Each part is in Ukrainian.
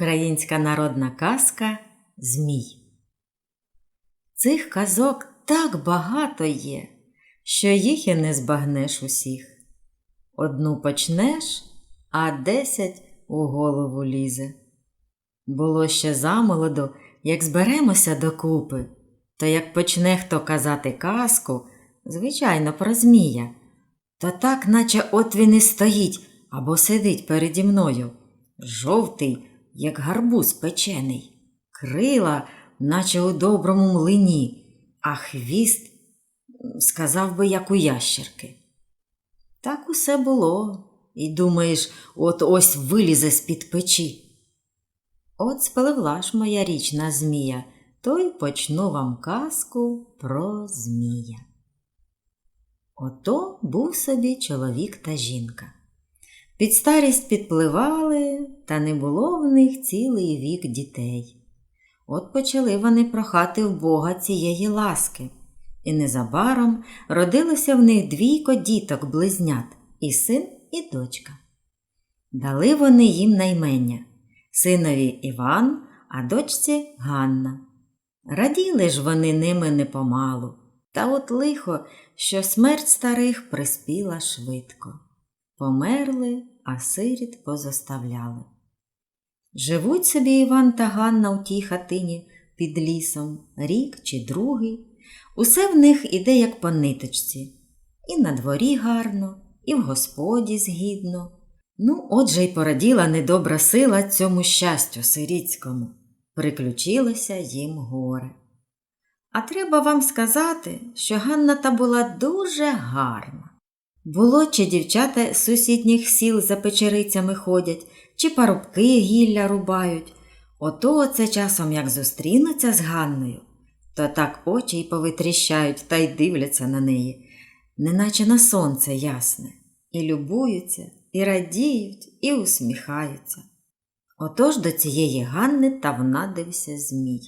Українська народна казка Змій. Цих казок так багато є, що їх і не збагнеш усіх. Одну почнеш, а десять у голову лізе. Було ще замолоду, як зберемося докупи, то як почне хто казати казку, звичайно, про Змія, то так, наче от він і стоїть або сидить переді мною, жовтий, як гарбуз печений, крила, наче у доброму млині, а хвіст, сказав би, як у ящерки. Так усе було, і думаєш, от ось вилізе з-під печі. От спливла ж моя річна змія, то й почну вам казку про змія. Ото був собі чоловік та жінка. Під старість підпливали, та не було в них цілий вік дітей. От почали вони прохати в Бога цієї ласки, і незабаром родилося в них двійко діток близнят і син, і дочка. Дали вони їм наймення синові Іван, а дочці Ганна. Раділи ж вони ними непомалу, та от лихо, що смерть старих приспіла швидко. Померли, а сиріт позоставляли. Живуть собі Іван та Ганна у тій хатині під лісом, рік чи другий. Усе в них іде, як по ниточці, і на дворі гарно, і в господі згідно. Ну, отже й пораділа недобра сила цьому щастю сирітському, приключилося їм горе. А треба вам сказати, що Ганна та була дуже гарна. Було, чи дівчата з сусідніх сіл за печерицями ходять, чи парубки гілля рубають. Ото оце часом як зустрінуться з Ганною, то так очі й повитріщають та й дивляться на неї, неначе на сонце ясне, і любуються, і радіють, і усміхаються. Отож до цієї Ганни та внадився Змій.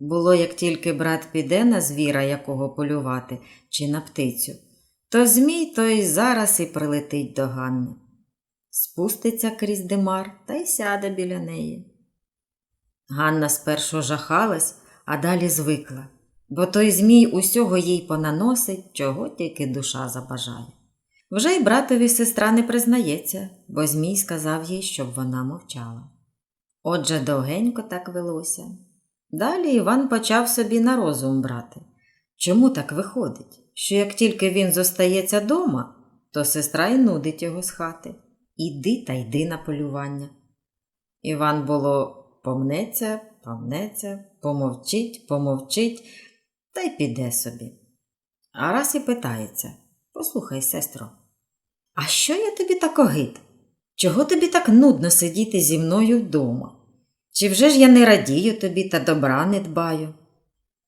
Було, як тільки брат піде на звіра якого полювати, чи на птицю, то Змій той зараз і прилетить до Ганни. Спуститься крізь димар та й сяде біля неї. Ганна спершу жахалась, а далі звикла, бо той Змій усього їй понаносить, чого тільки душа забажає. Вже й братові сестра не признається, бо Змій сказав їй, щоб вона мовчала. Отже, довгенько так велося. Далі Іван почав собі на розум брати. Чому так виходить, що як тільки він зостається дома, то сестра й нудить його з хати. Іди та йди на полювання. Іван було помнеться, помнеться, помовчить, помовчить та й піде собі. А раз і питається Послухай, сестро, а що я тобі так огид? Чого тобі так нудно сидіти зі мною вдома? Чи вже ж я не радію тобі та добра не дбаю?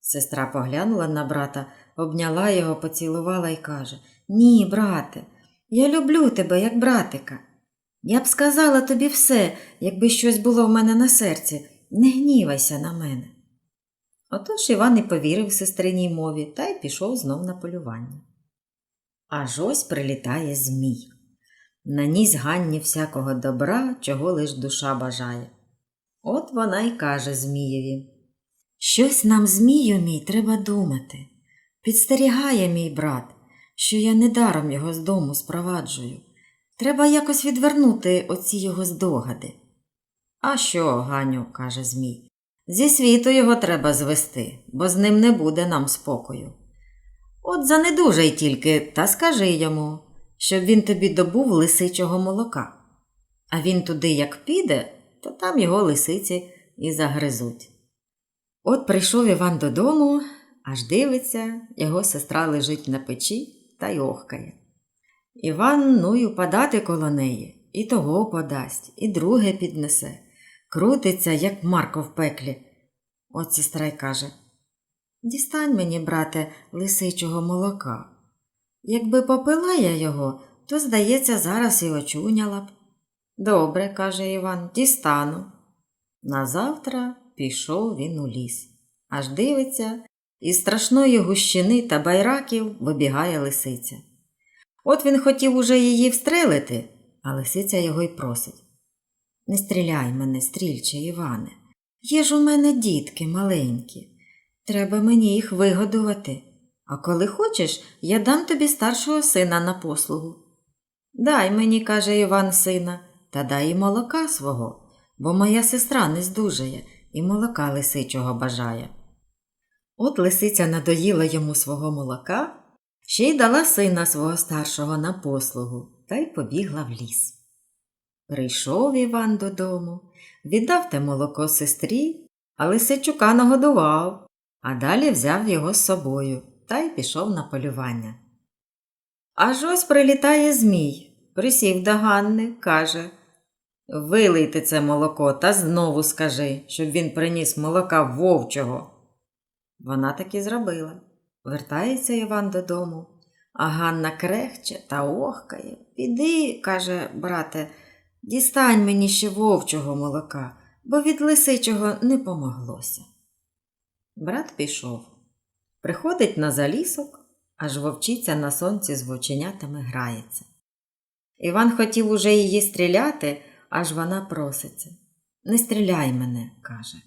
Сестра поглянула на брата, обняла його, поцілувала і каже Ні, брате, я люблю тебе, як братика. Я б сказала тобі все, якби щось було в мене на серці, не гнівайся на мене. Отож Іван і повірив сестриній мові та й пішов знов на полювання. Аж ось прилітає Змій. Наніс Ганні всякого добра, чого лиш душа бажає. От вона й каже Змієві Щось нам, Змію мій, треба думати. Підстерігає мій брат, що я недаром його з дому спроваджую. Треба якось відвернути оці його здогади. А що, Ганю, каже Змій, зі світу його треба звести, бо з ним не буде нам спокою. От занедужай тільки та скажи йому, щоб він тобі добув лисичого молока. А він туди як піде, то там його лисиці і загризуть. От прийшов Іван додому, аж дивиться, його сестра лежить на печі та й охкає. Іван ну й упадати коло неї, і того подасть, і друге піднесе, крутиться, як Марко в пеклі. От сестра й каже Дістань мені, брате, лисичого молока. Якби попила я його, то, здається, зараз і очуняла б. Добре, каже Іван, дістану. Назавтра пішов він у ліс. Аж дивиться, із страшної гущини та байраків вибігає лисиця. От він хотів уже її встрелити, а лисиця його й просить. Не стріляй мене, стрільче, Іване. Є ж у мене дітки маленькі. Треба мені їх вигодувати. А коли хочеш, я дам тобі старшого сина на послугу. Дай мені, каже Іван сина, та дай і молока свого, бо моя сестра не здужає і молока лисичого бажає. От лисиця надоїла йому свого молока, ще й дала сина свого старшого на послугу та й побігла в ліс. Прийшов Іван додому, віддав те молоко сестрі, а лисичука нагодував, а далі взяв його з собою та й пішов на полювання. Аж ось прилітає Змій, присів до Ганни, каже Вилийте це молоко та знову скажи, щоб він приніс молока вовчого. Вона так і зробила. Вертається Іван додому, а Ганна крехче та охкає. Піди, каже брате, дістань мені ще вовчого молока, бо від лисичого не помоглося. Брат пішов. Приходить на залісок, аж вовчиця на сонці з вовченятами грається. Іван хотів уже її стріляти, аж вона проситься. Не стріляй мене, каже.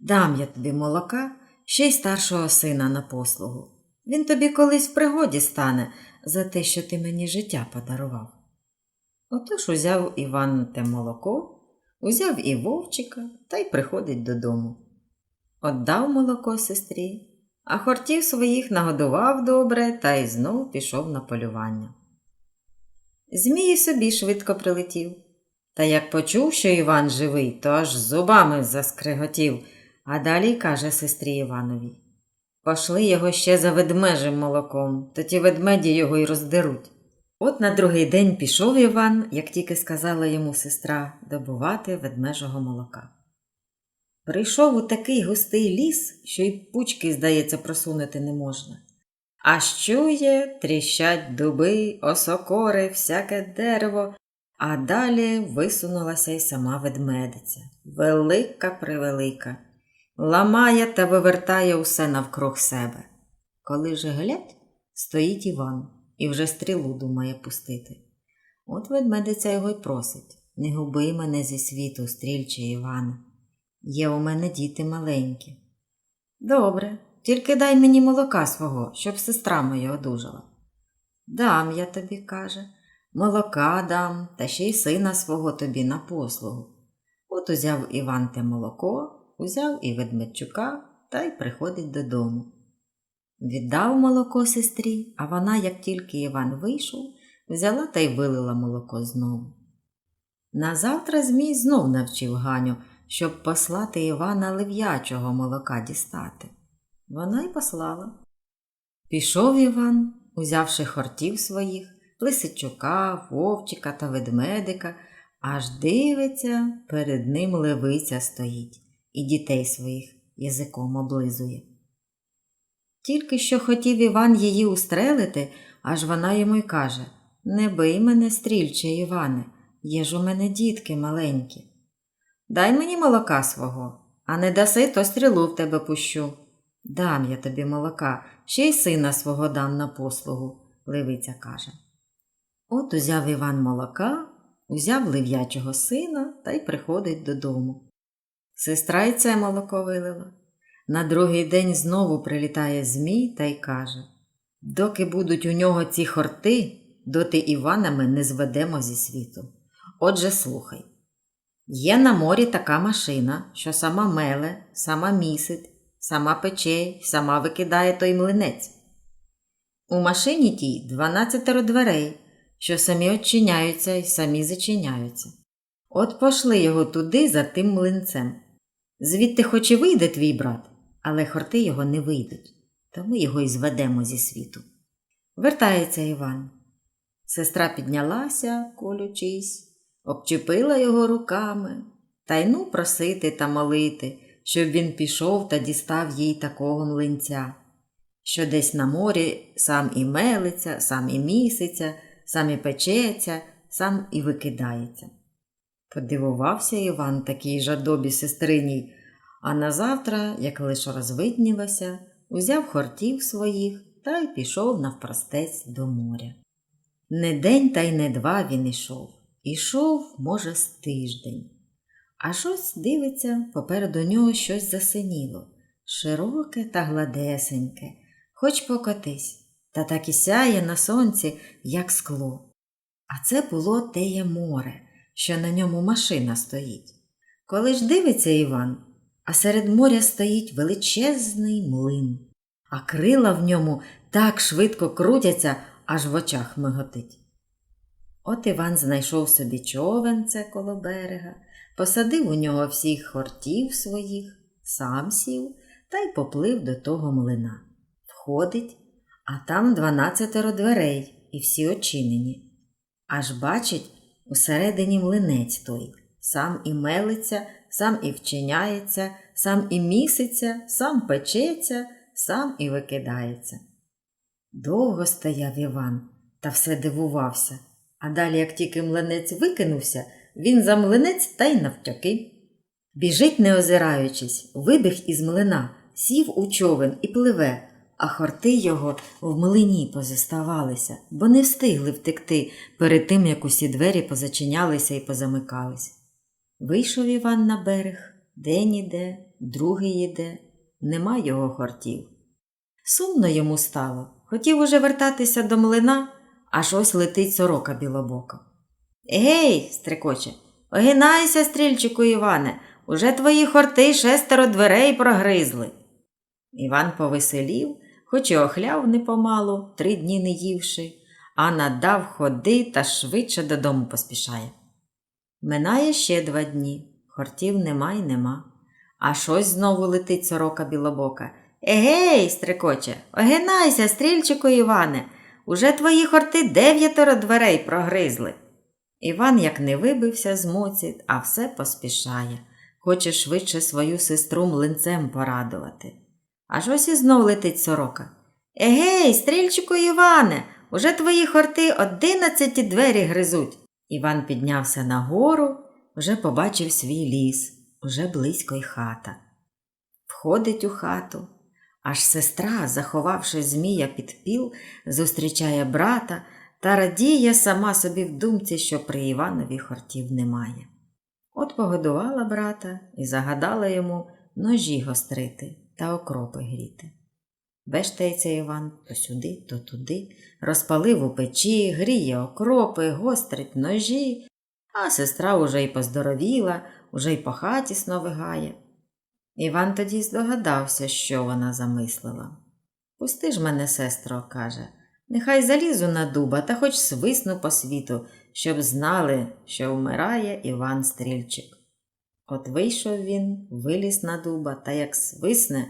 Дам я тобі молока, ще й старшого сина на послугу. Він тобі колись в пригоді стане за те, що ти мені життя подарував. Отож узяв Іван те молоко, узяв і вовчика та й приходить додому. Отдав молоко сестрі, а хортів своїх нагодував добре та й знов пішов на полювання. Змій собі швидко прилетів. Та як почув, що Іван живий, то аж зубами заскриготів, а далі каже сестрі Іванові Пошли його ще за ведмежим молоком, то ті ведмеді його й роздеруть. От на другий день пішов Іван, як тільки сказала йому сестра, добувати ведмежого молока. Прийшов у такий густий ліс, що й пучки, здається, просунути не можна. А чує, тріщать дуби, осокори, всяке дерево, а далі висунулася й сама ведмедиця, велика превелика, ламає та вивертає усе навкруг себе. Коли же глядь, стоїть Іван і вже стрілу думає пустити. От ведмедиця його й просить не губи мене зі світу, стрільче Іване. Є у мене діти маленькі. Добре, тільки дай мені молока свого, щоб сестра моя одужала. Дам я тобі, каже, молока дам, та ще й сина свого тобі на послугу. От узяв Іван те молоко, узяв і ведмедчука та й приходить додому. Віддав молоко сестрі, а вона, як тільки Іван вийшов, взяла та й вилила молоко знову. Назавтра Змій знов навчив Ганю, щоб послати Івана лев'ячого молока дістати. Вона й послала. Пішов Іван, узявши хортів своїх, лисичука, вовчика та ведмедика, аж дивиться, перед ним левиця стоїть і дітей своїх язиком облизує. Тільки що хотів Іван її устрелити, аж вона йому й каже Не бий мене, стрільче, Іване, є ж у мене дітки маленькі. Дай мені молока свого, а не даси, то стрілу в тебе пущу. Дам я тобі молока, ще й сина свого дам на послугу, левиця каже. От узяв Іван молока, узяв лев'ячого сина та й приходить додому. Сестра й це молоко вилила. На другий день знову прилітає Змій та й каже Доки будуть у нього ці хорти, доти Івана ми не зведемо зі світу. Отже, слухай. Є на морі така машина, що сама меле, сама місить, сама пече сама викидає той млинець. У машині тій дванадцятеро дверей, що самі очиняються й самі зачиняються. От пошли його туди за тим млинцем. Звідти хоч і вийде твій брат, але хорти його не вийдуть, то ми його й зведемо зі світу. Вертається Іван. Сестра піднялася, колючись, обчепила його руками та й ну просити та молити, щоб він пішов та дістав їй такого млинця, що десь на морі сам і мелиться, сам і міситься, сам і печеться, сам і викидається. Подивувався Іван такій жадобі сестриній, а назавтра, як лише розвиднілося, узяв хортів своїх та й пішов навпростець до моря. Не день та й не два він ішов. Ішов, може, з тиждень. Аж ось дивиться, попереду нього щось засиніло, широке та гладесеньке, хоч покотись, та так і сяє на сонці, як скло. А це було теє море, що на ньому машина стоїть. Коли ж дивиться Іван, а серед моря стоїть величезний млин, а крила в ньому так швидко крутяться, аж в очах миготить. От Іван знайшов собі човенце коло берега, посадив у нього всіх хортів своїх, сам сів та й поплив до того млина. Входить, а там дванадцятеро дверей і всі очинені. Аж бачить, усередині млинець той, сам і мелиться, сам і вчиняється, сам і міситься, сам печеться, сам і викидається. Довго стояв Іван та все дивувався, а далі, як тільки млинець викинувся, він за млинець та й навтяки. Біжить, не озираючись, вибіг із млина, сів у човен і пливе, а хорти його в млині позоставалися, бо не встигли втекти перед тим, як усі двері позачинялися і позамикались. Вийшов Іван на берег, день іде, другий іде, нема його хортів. Сумно йому стало, хотів уже вертатися до млина, аж ось летить сорока білобока. Гей, стрекоче, огинайся, стрільчику Іване, уже твої хорти шестеро дверей прогризли. Іван повеселів, хоч і охляв непомалу, три дні не ївши, а надав ходи та швидше додому поспішає. Минає ще два дні, хортів нема й нема. А щось знову летить сорока білобока. Егей, стрекоче, огинайся, стрільчику Іване, уже твої хорти дев'ятеро дверей прогризли. Іван як не вибився з моці, а все поспішає, хоче швидше свою сестру млинцем порадувати. Аж ось і знов летить сорока. Егей, стрільчику Іване, уже твої хорти одинадцяті двері гризуть. Іван піднявся нагору, вже побачив свій ліс, уже близько й хата. Входить у хату, аж сестра, заховавши змія під піл, зустрічає брата та радіє сама собі в думці, що при Іванові хортів немає. От погодувала брата і загадала йому ножі гострити та окропи гріти. Вештається Іван то сюди, то туди, розпалив у печі, гріє окропи, гострить ножі, а сестра уже й поздоровіла, уже й по хаті сновигає. Іван тоді здогадався, що вона замислила. Пусти ж мене, сестро, каже, нехай залізу на дуба та хоч свисну по світу, щоб знали, що вмирає Іван Стрільчик. От вийшов він, виліз на дуба та як свисне,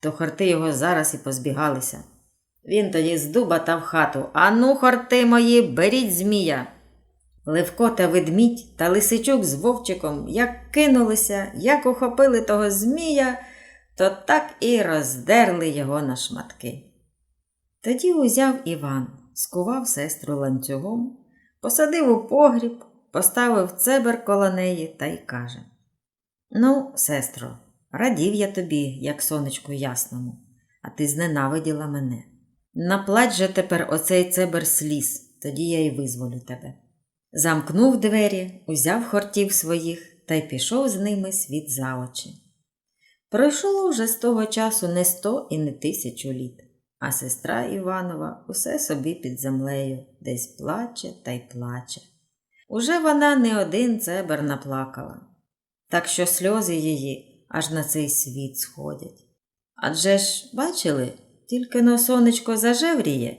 то хорти його зараз і позбігалися. Він тоді з дуба та в хату Ану, хорти мої, беріть змія. Левко та ведмідь та лисичук з вовчиком як кинулися, як ухопили того змія, то так і роздерли його на шматки. Тоді узяв Іван, скував сестру ланцюгом, посадив у погріб, поставив цебер коло неї та й каже Ну, сестро, радів я тобі, як сонечку ясному, а ти зненавиділа мене. Наплать же тепер оцей цебер сліз, тоді я й визволю тебе. Замкнув двері, узяв хортів своїх та й пішов з ними світ за очі. Пройшло вже з того часу не сто і не тисячу літ, а сестра Іванова усе собі під землею десь плаче та й плаче. Уже вона не один цебер наплакала, так що сльози її аж на цей світ сходять. Адже ж, бачили, тільки но сонечко зажевріє,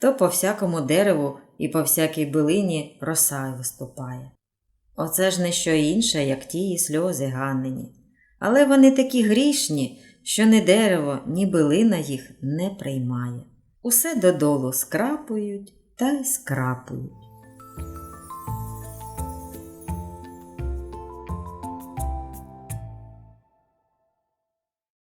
то по всякому дереву і по всякій билині роса виступає. Оце ж не що інше, як тії сльози Ганнині. Але вони такі грішні, що ні дерево, ні билина їх не приймає. Усе додолу скрапують та й скрапують.